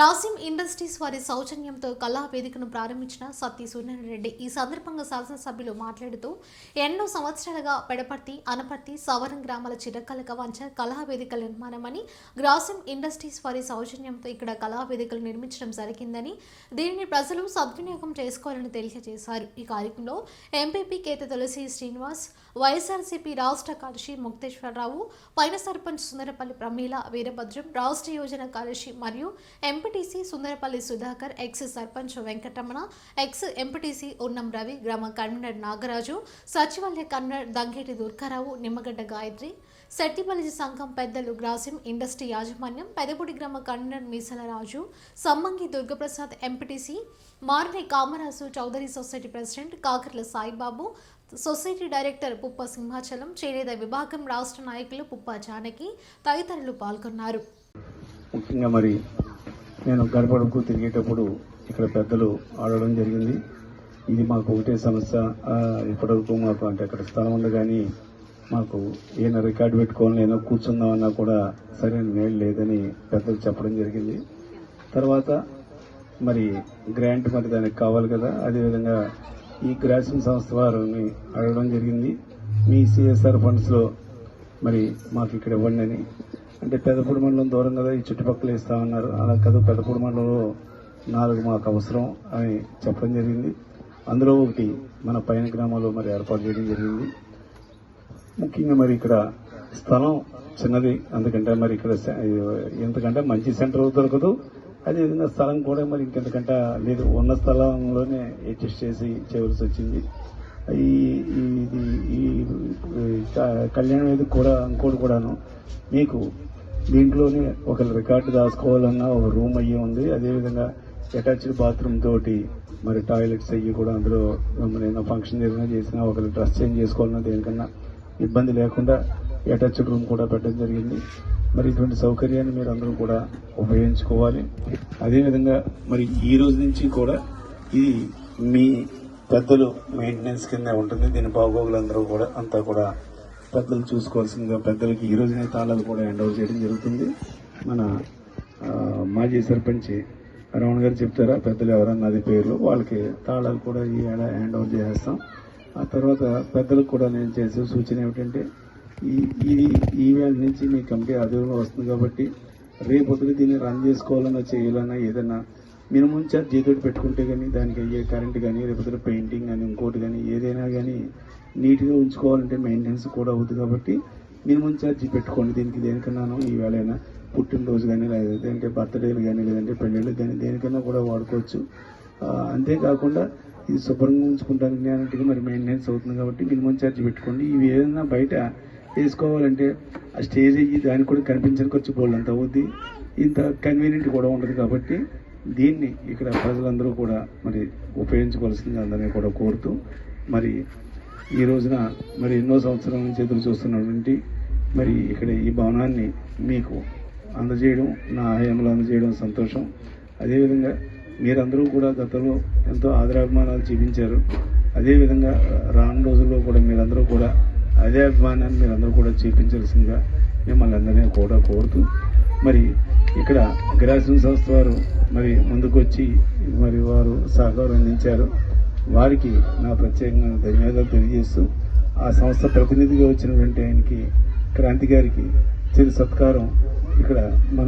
It all calcium industries వారి సౌజన్యంతో కళా వేదికను ప్రారంభించిన సత్తి సూర్యనారాయణ రెడ్డి ఈ సందర్భంగా శాసనసభ్యులు మాట్లాడుతూ ఎన్నో సంవత్సరాలుగా పెడపర్తి అనపర్తి సవరం గ్రామాల చిరకలక వంచ కళా వేదికల నిర్మాణమని గ్రాసిమ్ ఇండస్ట్రీస్ వారి సౌజన్యంతో ఇక్కడ కళా వేదికలు నిర్మించడం జరిగిందని దీనిని ప్రజలు సద్వినియోగం చేసుకోవాలని తెలియజేశారు. ఈ కార్యక్రమంలో ఎంపీపీ కేత తులసి శ్రీనివాస్ వైఎస్ఆర్సీపీ రాష్ట్ర కార్యదర్శి ముక్తేశ్వరరావు పైన సర్పంచ్ సుందరపల్లి ప్రమీల వీరభద్రం రాష్ట్ర యోజన కార్యదర్శి మరియు MPTC Sundara Sundarapalli Sudhakar ex sarpanch Venkataramana ex MPTC Unnam Ravi గ్రామ కన్వీనర్ నాగరాజు సచివాలయ కన్వీనర్ దంగేటి దుర్గారావు నిమ్మగడ్డ గాయత్రి సెట్టిపల్లి సంఘం పెద్దలు గ్రాసిం ఇండస్ట్రీ యాజమాన్యం పెదపూడి గ్రామ convener Meesala Raju Sammangi Durgaprasad MPTC Maruni Kamaraju Chowdary society president Kakarla Saibabu society director Puppa Simhachalam చేనేత విభాగం రాష్ట్ర నాయకులు పుప్ప జానకి తదితరులు పాల్గొన్నారు. ముఖ్యంగా మరి నేను గడపడకు తిరిగేటప్పుడు ఇక్కడ పెద్దలు ఆడడం జరిగింది. ఇది మాకు ఒకటే సమస్య. ఇప్పటివరకు మాకు అంటే అక్కడ స్థలం ఉంది కానీ మాకు ఏమైనా రికార్డు పెట్టుకోవాలని ఏదో కూర్చుందామన్నా కూడా సరైన నేడు లేదని పెద్దలు చెప్పడం జరిగింది. తర్వాత మరి గ్రాంట్ మరి దానికి కావాలి కదా. అదేవిధంగా ఈ గ్రాసిం సంస్థ వారిని అడగడం జరిగింది. మీ సిఎస్ఆర్ ఫండ్స్లో మరి మాకు ఇక్కడ ఇవ్వండి అని. అంటే పెదపూడి మండలం దూరం కదా ఈ చుట్టుపక్కల ఇస్తామన్నారు. అలా కదా పెదపూడి మండలంలో నాలుగు మాకు అవసరం అని చెప్పడం జరిగింది. అందులో ఒకటి మన పైన గ్రామాల్లో మరి ఏర్పాటు చేయడం జరిగింది. ముఖ్యంగా మరి ఇక్కడ స్థలం చిన్నది అందుకంటే మరి ఇక్కడ ఎందుకంటే మంచి సెంటర్ దొరకదు. అదేవిధంగా స్థలం కూడా మరి ఇంకెందుకంటే లేదు. ఉన్న స్థలంలోనే అడ్జస్ట్ చేసి చేయవలసి వచ్చింది. ఈ ఈ- ఇది ఈ కళ్యాణ వేదిక కూడా ఇంకోటి కూడాను. మీకు దీంట్లోనే ఒక రికార్డు దాచుకోవాలన్నా ఒక రూమ్ అయ్యి ఉంది. అదేవిధంగా అటాచ్డ్ బాత్రూమ్ తోటి మరి టాయిలెట్స్ అయ్యి కూడా అందులో మరి ఏదైనా ఫంక్షన్ ఏదైనా చేసినా ఒకరు డ్రెస్ చేంజ్ చేసుకోవాలన్నా దేనికన్నా ఇబ్బంది లేకుండా అటాచ్డ్ రూమ్ కూడా పెట్టడం జరిగింది. మరి ఇటువంటి సౌకర్యాన్ని మీరు అందరూ కూడా ఉపయోగించుకోవాలి. అదేవిధంగా మరి ఈ రోజు నుంచి కూడా ఇది మీ పెద్దలు మెయింటెనెన్స్ కింద ఉంటుంది. దీని బాగోగులందరూ కూడా అంతా కూడా పెద్దలు చూసుకోవాల్సిందిగా పెద్దలకి ఈ రోజునే తాళాలు కూడా హ్యాండ్ ఓవర్ చేయడం జరుగుతుంది. మన మాజీ సర్పంచ్ రమణ గారు చెప్తారా పెద్దలు ఎవరన్నా అది పేర్లు వాళ్ళకి తాళాలు కూడా ఈ ఏడా హ్యాండ్ ఓవర్ చేసేస్తాం. ఆ తర్వాత పెద్దలకు కూడా నేను చేసే సూచన ఏమిటంటే ఈ ఇది ఈ వేళ నుంచి మీ కమిటీ ఆధ్వర్యంలో వస్తుంది కాబట్టి రేపొద్దున దీన్ని రన్ చేసుకోవాలన్నా చేయాలన్నా ఏదైనా మినిమం ఛార్జ్ ఏదో పెట్టుకుంటే కానీ దానికి అయ్యే కరెంట్ కానీ లేకపోతే పెయింటింగ్ కానీ ఇంకోటి కానీ ఏదైనా కానీ నీట్గా ఉంచుకోవాలంటే మెయింటెనెన్స్ కూడా అవుతుంది కాబట్టి మినిమం ఛార్జ్ పెట్టుకోండి. దీనికి దేనికన్నాను ఈ వేళైనా పుట్టినరోజు కానీ లేదంటే బర్త్డేలు కానీ లేదంటే పెళ్ళిళ్ళు కానీ దేనికైనా కూడా వాడుకోవచ్చు. అంతేకాకుండా ఇది శుభ్రంగా ఉంచుకుంటానికి అన్నట్టుగా మరి మెయింటెనెన్స్ అవుతుంది కాబట్టి మినిమం ఛార్జ్ పెట్టుకోండి. ఇవి ఏదైనా బయట వేసుకోవాలంటే ఆ స్టేజ్ అయ్యి దానికి కూడా కనిపించని ఖర్చు బోల్డ్ అంత అవుద్ది. ఇంత కన్వీనియంట్ కూడా ఉండదు కాబట్టి దీన్ని ఇక్కడ ప్రజలందరూ కూడా మరి ఉపయోగించుకోవాల్సింది అందరినీ కూడా కోరుతూ మరి ఈ రోజున మరి ఎన్నో సంవత్సరాల నుంచి ఎదురు చూస్తున్నటువంటి మరి ఇక్కడ ఈ భవనాన్ని మీకు అందజేయడం నా హయాంలో అందజేయడం సంతోషం. అదేవిధంగా మీరందరూ కూడా గతంలో ఎంతో ఆదరాభిమానాలు చూపించారు. అదేవిధంగా రాను రోజుల్లో కూడా మీరందరూ కూడా అదే అభిమానాన్ని మీరందరూ కూడా చూపించాల్సిందిగా మిమ్మల్ని అందరినీ కూడా కోరుతూ మరి ఇక్కడ గ్రాసిం సంస్థ వారు మరి ముందుకొచ్చి మరి వారు సహకారం అందించారు. వారికి నా ప్రత్యేకంగా ధన్యవాదాలు తెలియజేస్తూ ఆ సంస్థ ప్రతినిధిగా వచ్చినటువంటి ఆయనకి క్రాంతి గారికి చిరు సత్కారం. ఇక్కడ మన